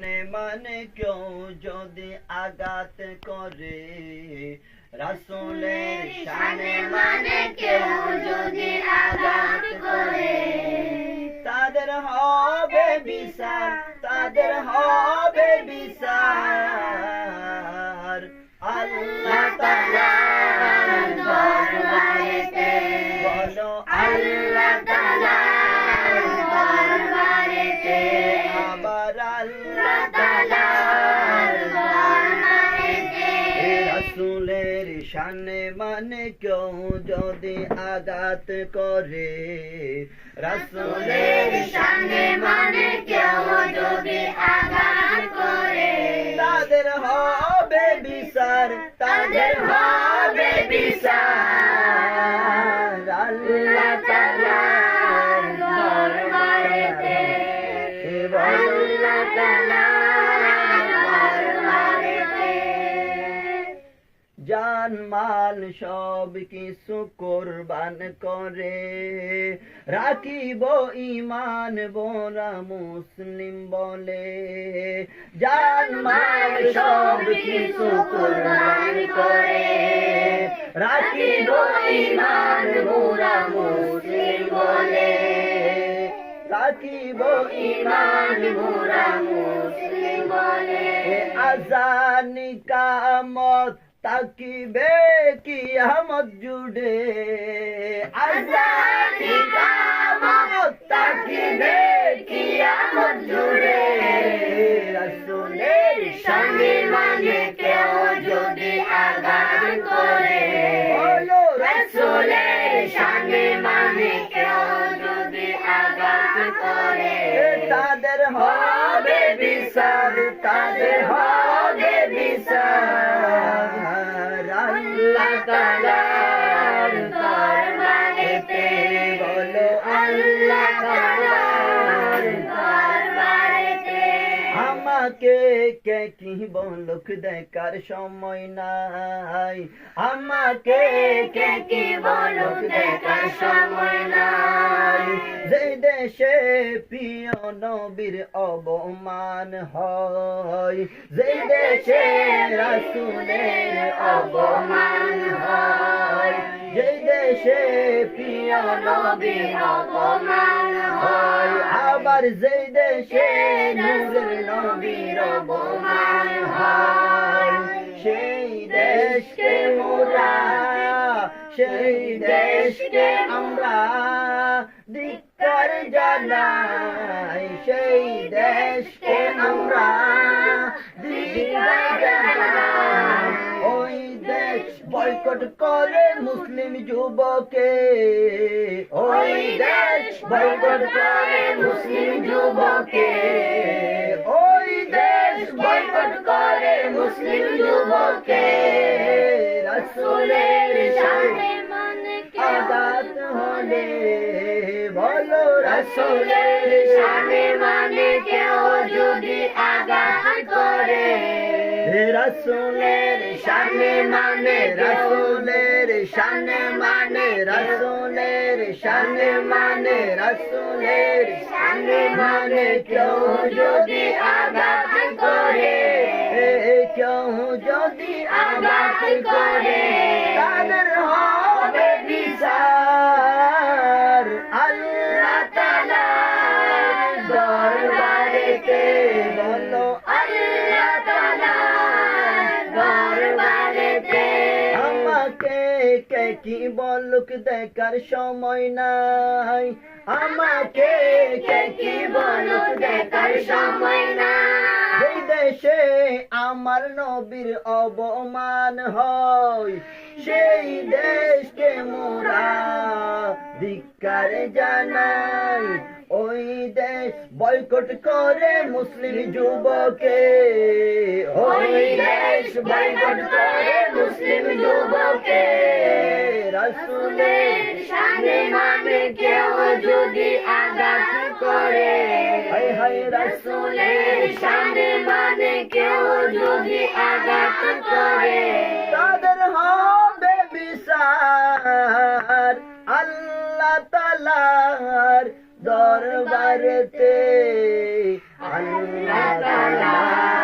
শানে মানে কেউ যদি আঘাত করে রাসুলের শানে মানে কেউ যদি আঘাত করে। তাদের হবে বিচার তাদের হবে বিচার। কেউ যদি আঘাত করে? রাসূলের শানে মানে কেউ যদি আঘাত করে। তাদের হবে বিচার তাদের হবে বিচার। আল্লাহ তাআলার দরবারেতে আল্লাহ তাআলার জান মাল সব কিছু কোরবান করে। রাখিব ইমান বোরা মুসলিম বলে। জান মাল সব কিছু কোরবান করে। রাখিব ইমান বোরা মুসলিম বলে। রাখিব ইমান বোরা মুসলিম বলে। আজানি কামত তাকিবে কিয়ামত জুড়ে? আজানি কামত তাকিবে কিয়ামত জুড়ে? রাসূলের শানে মানে কেউ যদি আঘাত করে। বলো, রাসূলের শানে মানে কেউ যদি আঘাত করে। তাদের হবে বিচার, তাদের হবে আল্লাহ আমাকে কে কি বলুক দেখার সময় নাই? আমাকে কে কি বলুক দেখার সময় নাই? যে দেশে প্রিয় নবীর অবমান হয়, যে দেশে রাসূলের অবমান হয়, যে দেশে হয় আবার যে দেশে নূরের নবীর অপমান হয় সেই দেশকে মোরা সেই দেশকে আমরা ধিক্কার জানাই সেই দেশকে আমরা ধিক্কার জানাই। বয়কট করে মুসলিম যুবকে। ওই দেশ বয়কট করে মুসলিম যুবকে। ওই দেশ বয়কট করে মুসলিম যুবকে। রাসূলের শানে আঘাত হলে। বলো রাসূলের শানে মানে কেউ যদি আঘাত করে। রাসূলের শানে মানে রসুলের শানে মানে রসুলের শানে মানে রসুলের শানে মানে কেউ যদি আঘাত করে কেউ যদি আঘাত করে। কে কি বলুক দেখার সময় নাই। আমাকে কে কি বলুক দেখার সময় নাই। যেই দেশে আমার নবীর অবমান হয়। সেই দেশকে মোরা ধিক্কার জানাই। ওই দেশ বয়কট করে মুসলিম যুবকে। ওই দেশ বয়কট করে রাসূলের শানে মানে কেউ যদি আঘাত করে। রাসূলের শানে মানে কেউ যদি আঘাত করে। তাদের হবে বিচার আল্লাহ তাআলার দরবারেতে। আল্লাহ তাআলা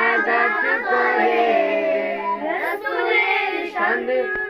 আঘাত করে